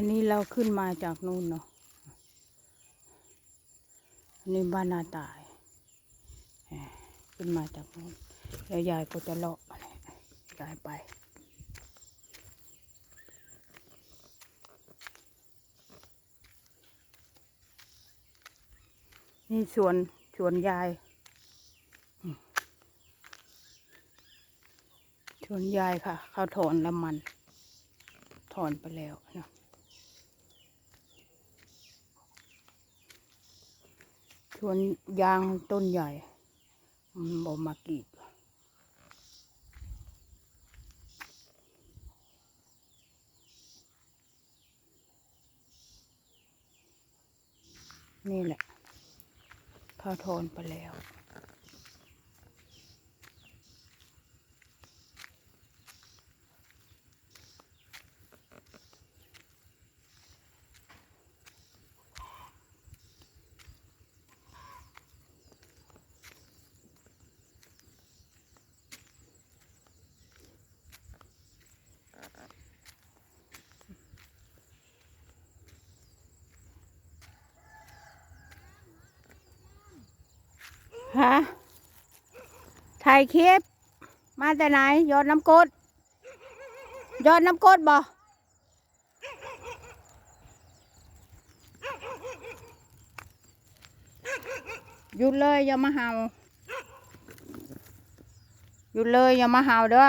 อันนี้เราขึ้นมาจากนู่นเนาะอันนี้บ้านนาตายเอ่อขึ้นมาจากนู่นแล้วยายก็จะเลาะอะไรยายไปนี่สวนสวนยายอืมสวนยายค่ะ เขาถอนละมัน ถอนไปแล้วนะ สวนยางต้นใหญ่บอมากรีดนี่แหละ พอทอนไปแล้ว ฮะ ถ่ายคลิป มาแต่ไหน ยอดน้ำกดยอดน้ำกดบ่หยุดเลยอย่ามาเห่าหยุดเลยอย่ามาเห่าเด้อ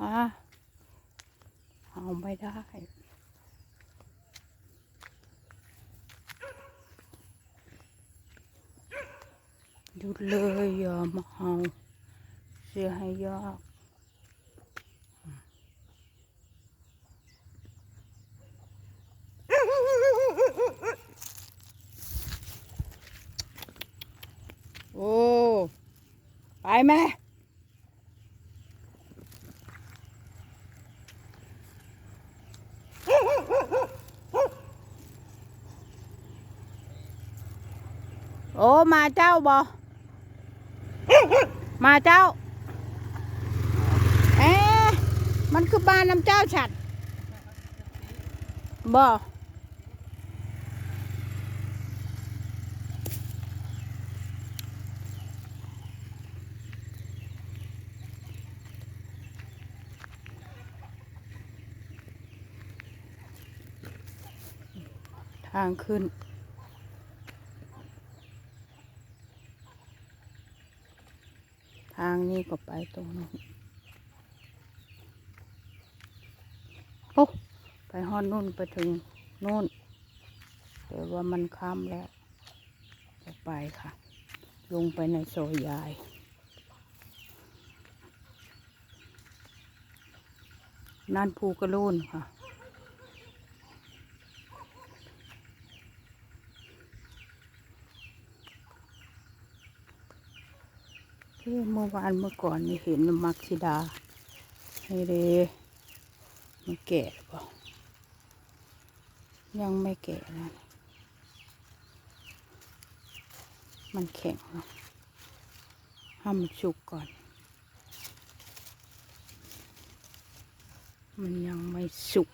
มาเอา ไม่ได้หยุดเลยอย่ามาเห่าเสียให้ยากโอ้ ไปไหม โอ้มาเจ้าบอมาเจ้า เอ๊ะมันคือบ้านน้ำเจ้าฉัดบ่ทางขึ้น ทาง นี้ก็ไปตรงนู้นโอ้ไปฮอดนู่นไปถึงนู่นแต่ว่ามันค่ำแล้วจะไปค่ะ ลงไปในโซอยยายนั่นภูกระโลูนค่ะ เอ้เมื่อวานเมื่อก่อนนี่เห็นมักซิดาเฮเรมันแก่เปล่ายังไม่แก่นะมันแข็งเนาะให้มันสุกก่อน มันยังไม่สุก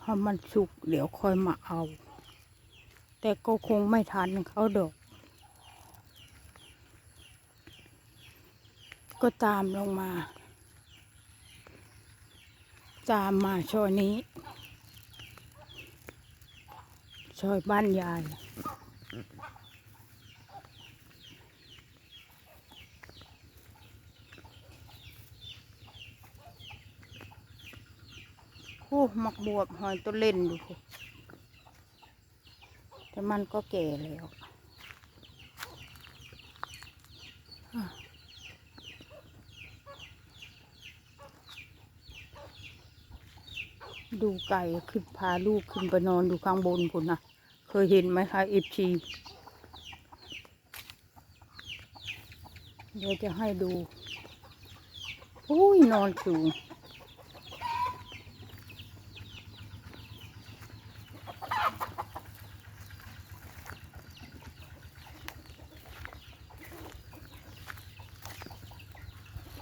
ถ้ามันสุกเดี๋ยวค่อยมาเอา แต่ก็คงไม่ทันเขาดอก ก็ตามลงมา ตามมาช่อนี้ช่อยบ้านยาย โอ้หมักบวบหอยตัวเล่นดู สิแต่มันก็แก่แล้วดูไก่ขึ้นพาลูกขึ้นไปนอนดูข้างบนคุณนะเคยเห็นไหมคะเอฟชีเดี๋ยวจะให้ดู อุ้ยนอนสูง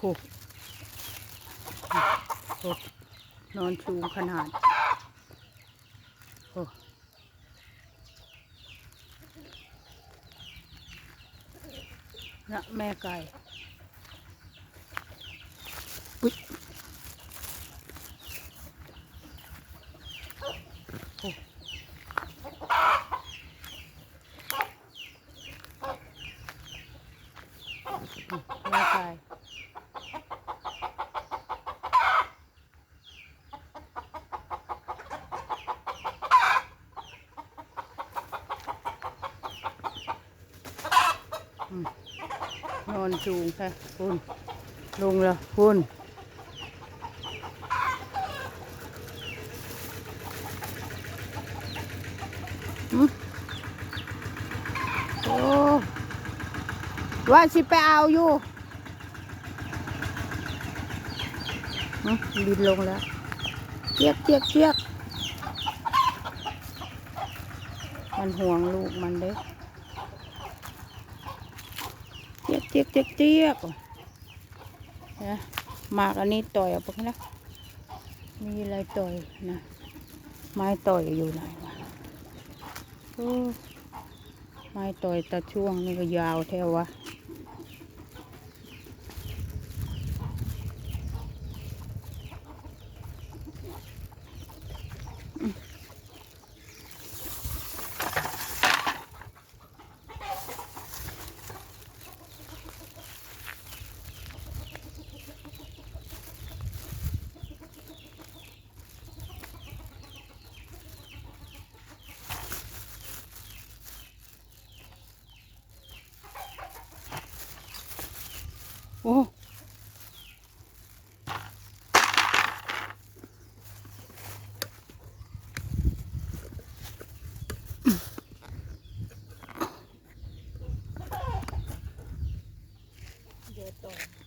หโหนอนชูงขนาดโอ้นะแม่ไก่อุ๊ยโอ้แม่ไก่ อนจูงค่ะคุณลงแล้วคุณโอ้ว่าสิไปเอาอยู่บินลงแล้วเจียกเจียกเจียกมันห่วงลูกมันเด้ เจี๊ยกเจี๊ยกเจี๊ยกนะหมากอันนี้ต่อยออกไปนะมีอะไรต่อยนะ ไม้ต่อยอยู่ไหนวะไม้ต่อยตะช่วงนี่ก็ยาวแท้วะ เดี๋ยวต่อย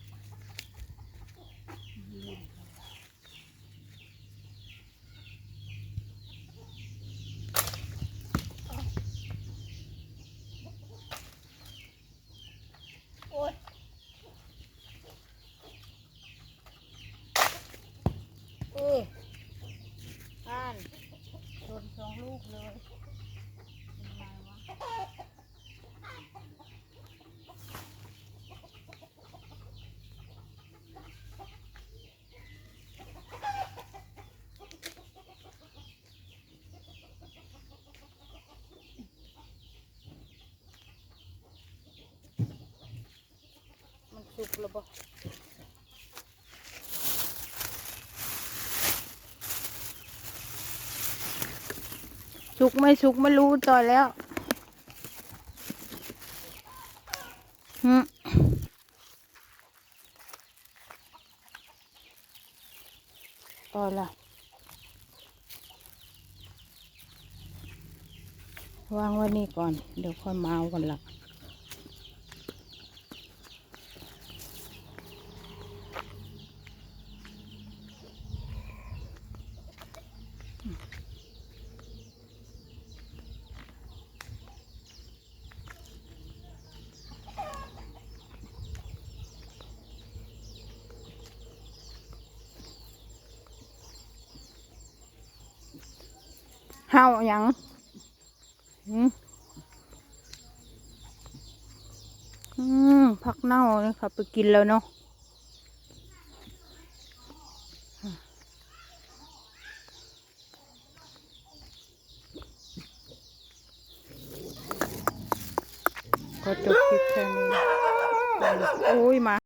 โอ้ยเอออ่านโดนสองลูกเลยเป็นไงวะมัน สุกแล้วบ่สุกไม่สุกไม่รู้ต่อแล้วหึต่อละวางไว้นี่ก่อน เดี๋ยวค่อยมาเอากันละ ห่าหยังอืมผักเน่าเลยค่ะไปกินแล้วเนาะ